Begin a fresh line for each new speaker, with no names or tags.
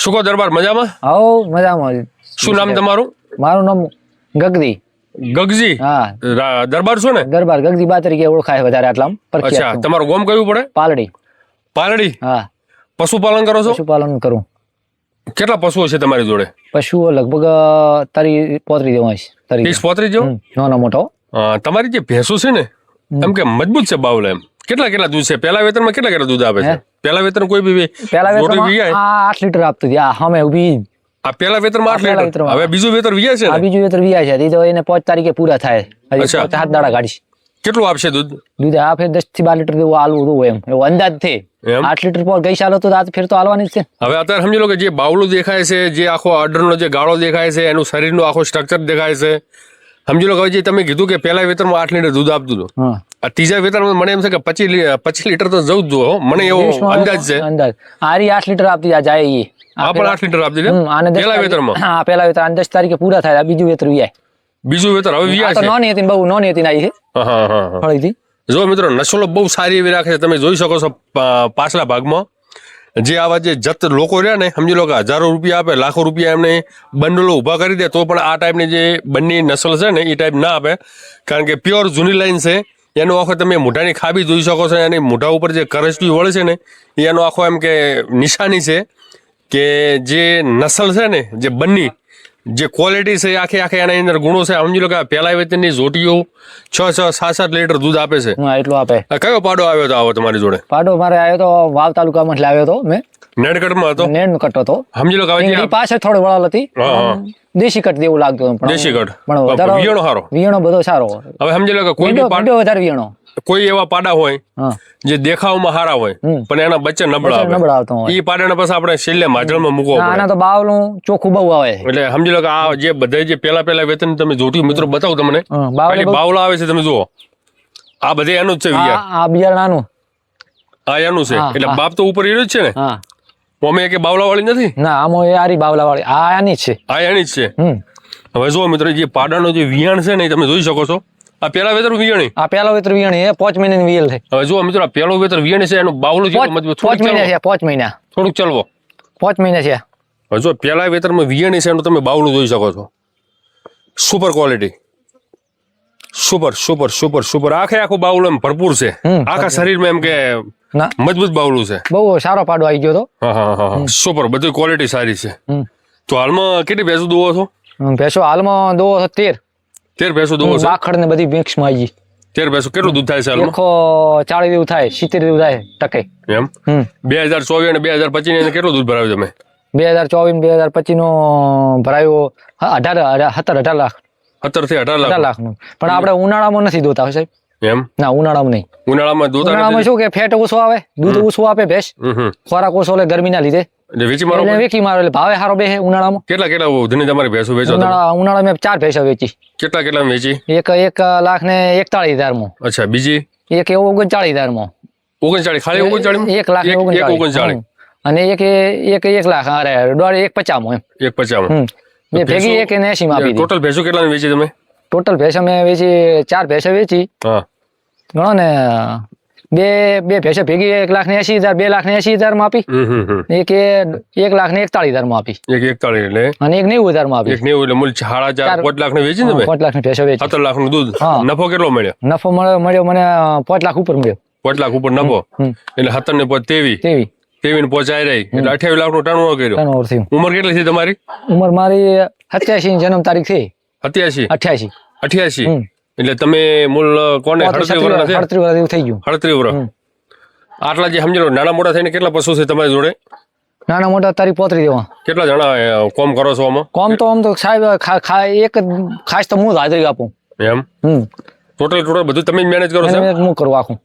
શું કહો દરબાર મજામાં?
આવો મજામાં.
શું નામ તમારું?
મારું નામ ગગદી
ગગજી?
હા.
દરબાર છો ને?
દરબાર ગગજી બા તરીકે ઓળખાય વધારે આટલા
અચ્છા તમારું ગોમ કયું પડે?
પાલડી.
પાલડી?
હા.
પશુપાલન કરો છો?
પશુપાલન કરું.
કેટલા પશુઓ છે તમારી જોડે?
પશુઓ લગભગ તારી પોતરી જેવો છે તારી
ત્રીસ પોતરી જેવો?
નાનો મોટો
તમારી જે ભેંસો છે ને એમ કે મજબૂત છે બાવલા એમ. કેટલા કેટલા દૂધ છે? પહેલા વેતનમાં કેટલા કેટલા દૂધ આપે છે? પહેલા વેતન કોઈ બી પહેલા?
આ આઠ લીટર આપતું આ સામે ઊભી
આ પહેલા વેતરમાં આઠ લીટર? હવે બીજું વેતન વિયા છે
આ બીજું વેતર વિયા છે. તો એને પાંચ તારીખે પૂરા થાય. હજી. સાત દાડા કાઢીશ.
કેટલું આપશે દૂધ?
દૂધ આ ફેર દસથી બાર લીટર જેવું આલવું હતું એમ. એવો અંદાજ છે. આઠ લીટર પર ગઈ સાલ તો આ ફેર તો આલવાની જ છે.
હવે અત્યારે સમજી લો કે જે બાવલું દેખાય છે જે આખો અડરનો જે ગાળો દેખાય છે એનું શરીરનું આખો સ્ટ્રક્ચર દેખાય છે. સમજી લો કે જે તમે કીધું કે પહેલા વેતરમાં આઠ લીટર દૂધ આપતું હતું. ત્રીજા વેતરમાં મને એમ છે કે પચીસ પચીસ લીટર તો જવું જ મને એવો અંદાજ છે.
અંદાજ. આરી આઠ લીટર આપતી આ જાય એ
આ પણ આઠ લીટર આપતી
આને પેલા
વેતરમાં
હા પેલા વેતર આને દસ તારીખે પૂરા થાય બીજું વેતર વ્યાય
બીજું વેતર હવે
વ્યાય
છે.
નાની હતી બહુ નાની હતી આવી છે.
હા હા.
ફળીથી
જો મિત્રો નસલો બહુ સારી એવી રાખે છે. તમે જોઈ શકો છો પાછલા ભાગમાં. જે આવા જે જત લોકો રહ્યા ને સમજી લો કે હજારો રૂપિયા આપે લાખો રૂપિયા એમને બંડલો ઊભા કરી દે તો પણ આ ટાઈપની જે બંને નસલ છે ને એ ટાઈપ ના આપે. કારણ કે પ્યોર જૂની લાઈન છે. એનો આખો તમે મોઢાની ખાબી જોઈ શકો છો એની મોઢા ઉપર જે કરચલી વળે છે ને એનો આખો એમ કે નિશાની છે કે જે નસલ છે ને જે બંની જે ક્વોલિટી છે આખે આખે એના અંદર ગુણો છે. સમજી લો કે પહેલા વેતનની જોટીઓ છ છ સાત સાત લીટર દૂધ આપે છે.
હા એટલું આપે.
કયો પાડો આવ્યો હતો આવો તમારી જોડે?
પાડો મારે આવ્યો તો વાવ તાલુકામાં લાવ્યો હતો મેં.
નેડકટમાં હતો?
નેડકટ કટો હતો.
સમજી લો કે
પાસે થોડી વળાલ હતી. દેશી કટ જેવું લાગતું પણ
દેશી કટ.
પણ વધારે
વિયાણો સારો.
વિયણો બધો સારો
હવે સમજી લો કે કોઈ બી
મીંડો વધારે વિયણો.
કોઈ એવા પાડા હોય જે દેખાવમાં સારા હોય પણ એના બચ્ચે નબળા
નબળા આવતો હોય.
એ પાડાને પછી આપણે છેલ્લે માજળમાં મૂકવો
આના તો બાવલું ચોખ્ખું બહુ આવે.
એટલે સમજી લો કે આ જે બધા જે પેલા પેલા વેતન તમે જોટી મિત્રો બતાવો તમને.
બાવલે
આવે છે તમે જુઓ. આ બધે એનું જ છે વિયાર
આ બિયાર નાનું
આ એનું છે. એટલે. બાપ તો ઉપર એનું જ છે ને? અમે કે બાવલા વાળી નથી?
ના આમાં એ આરી બાવલા વાળી આ આની જ છે.
આ આની જ છે?
હમ.
હવે જો મિત્રો જે પાડાનો જે વિયાણ છે ને તમે જોઈ શકો છો. આ પેલા વેતર વિયાણી?
આ પેલા વેતર વિયાણી એ પાંચ મહિનાની વિયલ છે.
હવે જો મિત્રો આ પેલો વેતર વિયાણી છે એનું બાવલું જેટલું મજબૂત
પાંચ
થોડુંક
મહિના છે પાંચ મહિના.
થોડુંક ચલવો.
પાંચ મહિના છે.
હવે જો પેલા વેતરમાં વિયાણી છે એનું તમે બાવલું જોઈ શકો છો. Super quality super super super super. આખે આખું બાવલું એમ ભરપૂર છે. આખા શરીરમાં એમ કે મજબૂત બાઉલું છે.
બહુ સારો પાડો આવી ગયો તો.
હા હા હા હા. સુપર. બધી ક્વોલિટી સારી છે. તો હાલમાં કેટલી ભેંસો દોવો છો?
ભેંસો હાલમાં દોવો છો તેર.
તેર ભેંસો દોવો છો?
આખડ ને બધી મિક્સમાં આવી
તેર ભેંસો કેટલું દૂધ થાય છે હાલમાં?
એકસો ચાળીસ જેવું થાય સિત્તેર દૂધ થાય ટકે.
એમ? બે હજાર ચોવીસ અને બે હજાર પચીસની કેટલું દૂધ ભરાવ્યું તમે?
બે હજાર ચોવીસ બે હજાર પચીસ નો ભરાયો અઢાર સત્તર અઢાર લાખ.
સત્તરથી અઢાર લાખ
લાખનું પણ આપણે ઉનાળામાં નથી દોતા સાહેબ.
એમ?
ના ઉનાળામાં નહીં.
ઉનાળામાં દોતા
ઉનાળામાં શું કે ફેટ ઓછો આવે દૂધ ઓછું આપે ભેંસ? ખોરાક ઓછો લે ગરમીના લીધે.
એટલે વેચી મારો
એટલે મારો એટલે ભાવે સારો બેસે ઉનાળામાં.
કેટલા કેટલા ધની તમારી ભેંસો વેચો
ઉનાળા ઉનાળા મેં ચાર ભેંસો વેચી.
કેટલા કેટલા વેચી?
એક એક લાખ ને એકતાળીસ હજારમાં
અચ્છા બીજી?
એક ઓગણચાળીસ હજારમાં
ઓગણચાળીસ ખાલી ઓગણચાળીસ?
એક લાખ ઓગણચાળીસ.
ઓગણચાળીસ.
અને એક એક એક લાખ અરે દોઢ એક પચામાં એમ.
એક પચામાં
હમ. બે ભેગી એક ને એસી માં આપી દીધી.
ટોટલ ભેંસો કેટલા વેચી તમે?
ટોટલ ભેંસો મેં વેચી ચાર ભેંસો વેચી.
હા.
ગણો ને બે બે ભેંસો ભેગી એક લાખ ને એસી હજાર બે લાખ ને એસી હજારમાં આપી.
હમ હમ હમ.
એક એ એક લાખ ને એકતાળીસ હજારમાં આપી.
એક એકતાળીસ એટલે?
અને એક નેવું હજારમાં આપી.
એક નેવું એટલે મૂળ સાડા ચાર
ચાર-
પાંચ લાખ ને વેચી ને તમે
પાંચ લાખની ભેંસો વેચી.
સત્તર લાખનું દૂધ.
હા.
નફો કેટલો મળ્યો?
નફો મળ્યો મળ્યો મને પાંચ લાખ ઉપર મળ્યો.
પાંચ લાખ ઉપર નફો?
હમ.
એટલે સત્તર ને પાંચ તેવી.
તેવી.
તેવી પહોંચાઈ રહી. એટલે અઠ્યાવીસ લાખનું ટર્નઓવર કર્યો.
ટર્નઓવર થયું.
ઉંમર કેટલી છે તમારી?
ઉંમર મારી સત્યાસી જન્મ તારીખ થઈ
સત્યાસી?
અઠ્યાસી.
અઠ્યાસી? એટલે તમે મૂળ કોને? હડત્રીસ વર્ષ છે.
વર્ષ એવું થઈ ગયું.
હડત્રીસ વર્ષ. આટલા જે સમજી લો નાના મોટા થઈને કેટલા પશુ છે તમારી જોડે?
નાના મોટા તારી પોતરી દેવા.
કેટલા જણા કોમ કરો છો આમાં?
કોમ તો આમ તો સાહેબ એક ખાસ તો હું હાજરી આપું.
એમ?
હમ.
ટોટલ ટોટલ બધું તમે મેનેજ કરો છો
હું કરું આખું.